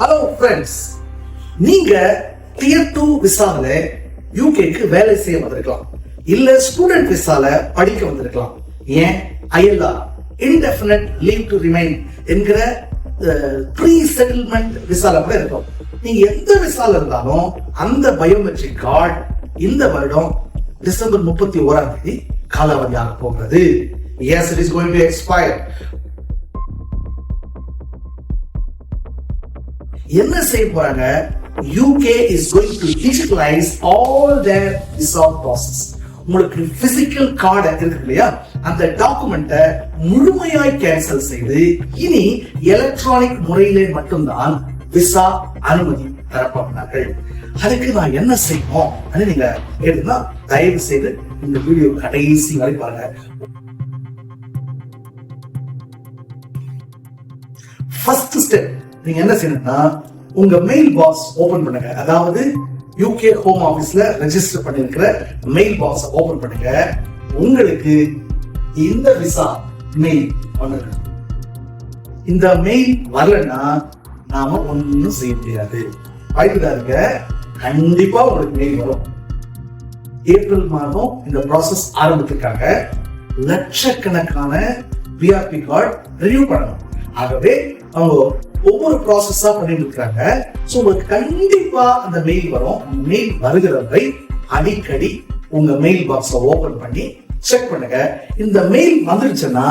Hello friends நீங்க dear two விசால யூகேக்கு வேலை செய்ய வந்திருக்கலாம். இல்ல ஸ்டூடெண்ட் விசால படிக்க வந்திருக்கலாம். ஏன்? அயல்லா இன்டெஃபினட் லீவ் டு ரிமைன் என்கிற ப்ரீ செட்டில்மெண்ட் விசால கூட இருக்கும். நீங்க எந்த விசால இருந்தாலும் அந்த பயோமெட்ரிக் கார்டு இந்த வருடம் டிசம்பர் முப்பத்தி ஓராம் தேதி காலாவதியாக போகிறது. Yes it is going to expire என்ன செய்ய போறாங்க? UK is going to digitalise all their visa process உங்களுக்கு பிசிக்கல் கார்டு இருக்கு இல்லையா? அந்த டாக்குமெண்ட்டை முழுமையாய் கேன்சல் செய்து இனி எலக்ட்ரானிக் முறையிலே மட்டும்தான் விசா அனுமதி தரப்போகிறார்கள். அதுக்கு நான் என்ன செய்வோம்? அப்படின்னு நீங்க கேட்டுனா தயவு செய்து இந்த வீடியோ கடைசி வரை பாருங்க. ஃபர்ஸ்ட் ஸ்டெப் நீங்க என்ன செய்யணும்னா உங்க மெயில் பாக்ஸ் ஓபன் பண்ணுங்க. அதாவது யூகே ஹோம் ஆபீஸ்ல ரெஜிஸ்டர் பண்ணிருக்கிற மெயில் பாக்ஸ் ஓபன் பண்ணுங்க. உங்களுக்கு இந்த விசா மெயில் வந்துருக்கு இந்த மெயில் வரலன்னா நாம ஒன்றும் செய்ய முடியாது. பயப்படாதுங்க. கண்டிப்பா உங்களுக்கு மெயில் வரும். ஏப்ரல் மாதம் இந்த ப்ராசஸ் ஆரம்பித்திருக்காங்க லட்சக்கணக்கான பிஆர்பி கார்டு ரினியூ பண்ணணும். ஆகவே அவங்க ஒவ்வொரு ப்ராசஸா பண்ணிட்டு இருக்காங்க. சோ உங்களுக்கு கண்டிப்பா அந்த மெயில் வரும். மெயில் வருகிற வரை அடிக்கடி உங்க மெயில் பாக்ஸ ஓபன் பண்ணி செக் பண்ணுங்க. இந்த மெயில் வந்துருச்சுன்னா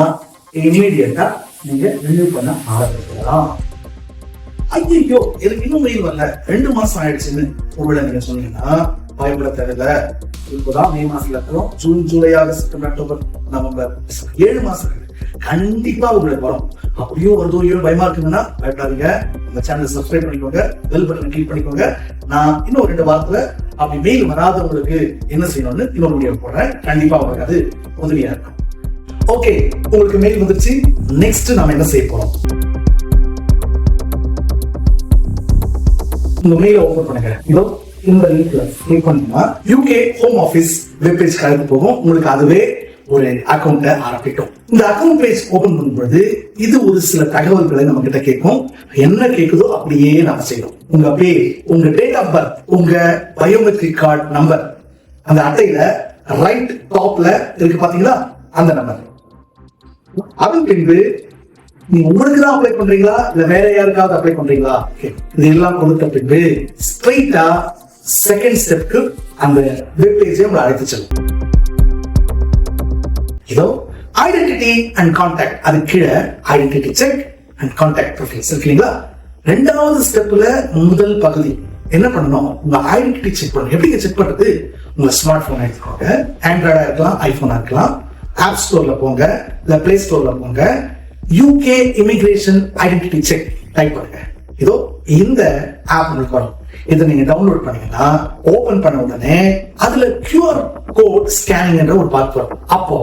இமீடியட்டா நீங்க ரினியூ பண்ண ஆரம்பிக்கலாம். ஐயோ எனக்கு இன்னும் மெயில் வரல. ரெண்டு மாசம் ஆயிடுச்சுன்னு ஒருவேளை நீங்க சொன்னீங்கன்னா பயப்பட தேவையில்லை. இப்போதான் மே மாசத்துல இருக்கிறோம். June July August September October November ஏழு மாசம் கண்டிப்பா உங்களுக்கு வரும். அப்படியோ வருதோ இல்லையோ பயமா இருக்குங்கன்னா பயப்படாதீங்க. உங்க சேனல் சப்ஸ்கிரைப் பண்ணிக்கோங்க பெல் பட்டன் கிளிக் பண்ணிக்கோங்க. நான் இன்னும் ரெண்டு வாரத்துல அப்படி மெயில் வராதவங்களுக்கு என்ன செய்யணும்னு இன்னொரு முடிவு போடுறேன். கண்டிப்பா உங்களுக்கு அது உதவியா இருக்கும். ஓகே உங்களுக்கு மெயில் வந்துருச்சு. நெக்ஸ்ட் நம்ம என்ன செய்ய போறோம்? உங்க மெயில ஓபன் பண்ணுங்க. இதோ இந்த லிங்க்ல கிளிக் பண்ணா UK home office web page கலந்து போகும். உங்களுக்கு அதுவே ஒரு அக்கௌண்ட்டை ஆரம்பிக்கும். இந்த அக்கௌண்ட் பேஜ் ஓபன் பண்ணும்போது இது ஒரு சில தகவல்களை நம்ம கிட்ட கேட்கும். என்ன கேக்குதோ அப்படியே நாம செய்யணும். உங்க பேர் உங்க டேட் ஆஃப் பர்த் உங்க பயோமெட்ரிக் கார்டு நம்பர் அந்த அட்டையில ரைட் டாப்ல இருக்கு பாத்தீங்களா? அந்த நம்பர் அதன் பின்பு நீங்க உங்களுக்கு தான் அப்ளை பண்றீங்களா? இல்ல வேற யாருக்காவது அப்ளை பண்றீங்களா? இது எல்லாம் கொடுத்த பின்பு ஸ்ட்ரைட்டா செகண்ட் ஸ்டெப்க்கு அந்த வெப் பேஜை உங்களை அழைத்து செல்லும். இதோ ஐடென்டிட்டி அண்ட் கான்டாக்ட் அது கீழே identity check and contact profiles இருக்கீங்களா ரெண்டாவது ஸ்டெப்ல முதல் பகுதி. என்ன பண்ணணும்? உங்க ஐடென்டிட்டி செக் பண்ணணும். எப்படி செக் பண்றது? உங்க ஸ்மார்ட் போன் எடுத்துக்கோங்க. ஆண்ட்ராய்டா இருக்கலாம் ஐபோனா இருக்கலாம். ஆப் ஸ்டோர்ல போங்க. இல்ல பிளே ஸ்டோர்ல போங்க. UK immigration identity check type பண்ணுங்க. இதோ இந்த ஆப் உங்களுக்கு வரும். இதை நீங்க டவுன்லோட் பண்ணீங்கன்னா ஓபன் பண்ண உடனே அதுல கியூஆர் கோட் ஸ்கேனிங் என்ற ஒரு பார்ட் வரும். அப்போ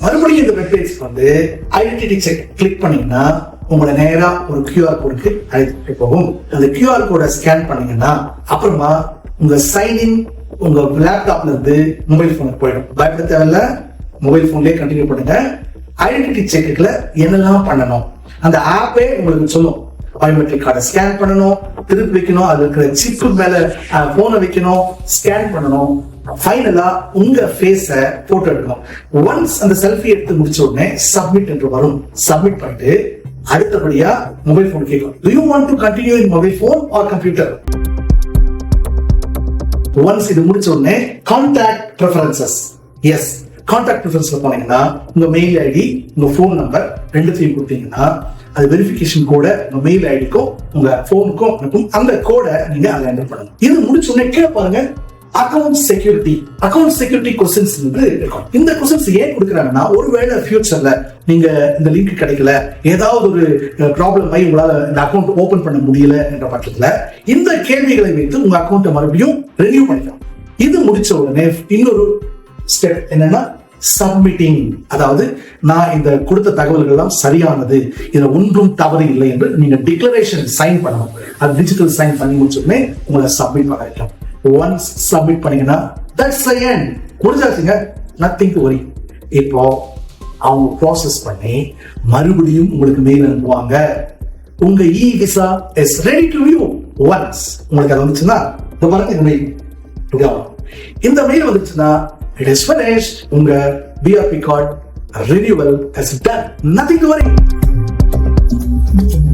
மறுபடியும் இந்த வெப்சைட்ஸ் வந்து ஐடென்டிட்டி செக் கிளிக் பண்ணீங்கன்னா உங்களை நேரா ஒரு கியூஆர் கோடுக்கு அழைத்துட்டு போகும். அந்த கியூஆர் கோடை ஸ்கேன் பண்ணீங்கன்னா அப்புறமா உங்க சைன்இன் உங்க லேப்டாப்ல இருந்து மொபைல் போனுக்கு போயிடும். பயப்பட தேவையில்ல. மொபைல் போன்லயே கண்டினியூ பண்ணுங்க. ஐடென்டிட்டி செக்குல என்னெல்லாம் பண்ணணும்? அந்த ஆப்பே உங்களுக்கு சொல்லும். பயோமெட்ரிக் கார்டை ஸ்கேன் பண்ணணும் திருப்பி வைக்கணும் அது இருக்கிற சிப்பு மேல போனை வைக்கணும் ஸ்கேன் பண்ணணும். ஃபைனலா உங்க ஃபேஸ போட்டோ எடுக்கணும். ஒன்ஸ் அந்த செல்ஃபி எடுத்து முடிச்ச உடனே சப்மிட் என்று வரும். சப்மிட் பண்ணிட்டு அடுத்தபடியா மொபைல் போன் கேட்கும் do you want to continue in mobile phone or computer once இது முடிச்ச உடனே கான்டாக்ட் ப்ரிஃபரன்சஸ் எஸ் கான்டாக்ட் ப்ரிஃபரன்ஸ்ல போனீங்கன்னா உங்க மெயில் ஐடி உங்க ஃபோன் நம்பர் ரெண்டுத்தையும் கொடுத்தீங்கன்னா அது வெரிஃபிகேஷன் கோட உங்க மெயில் ஐடிக்கும் உங்க போனுக்கும் அனுப்பும் அந்த கோடை நீங்க அதை என்டர் பண்ணணும் இது முடிச்ச உடனே கீழே பாருங்க account security account security questions இருக்கும். இந்த கொஸ்டின்ஸ் ஏன் கொடுக்குறாங்கன்னா ஒருவேளை ஃபியூச்சர்ல நீங்க இந்த லிங்க் கிடைக்கல ஏதாவது ஒரு ப்ராப்ளம் ஆகி உங்களால இந்த அக்கவுண்ட் ஓபன் பண்ண முடியல என்ற பட்சத்துல இந்த கேள்விகளை வைத்து உங்க அக்கௌண்ட்டை மறுபடியும் ரெனியூ பண்ணிக்கலாம். இது முடிச்ச உடனே இன்னொரு ஸ்டெப் என்னன்னா சப்மிட்டிங் அதாவது நான் இந்த கொடுத்த தகவல்கள் எல்லாம் சரியானது இதுல ஒன்றும் தவறு இல்லை என்று நீங்க டிக்ளரேஷன் சைன் பண்ணணும். அது டிஜிட்டல் சைன் பண்ணி முடிச்சோடனே உங்களை சப்மிட் பண்ண வைக்கலாம். ஒன்ஸ் சப்மிட் பண்ணீங்கன்னா தட்ஸ் என் முடிஞ்சாச்சுங்க நத்திங் டு வரி இப்போ அவங்க ப்ராசஸ் பண்ணி மறுபடியும் உங்களுக்கு மெயில் அனுப்புவாங்க. உங்க e visa is ready to view once உங்களுக்கு அது வந்துச்சுன்னா இந்த இந்த மெயில் இந்த மெயில் வந்துச்சுன்னா It is finished. உங்க BRP card renewal is done. Nothing to worry.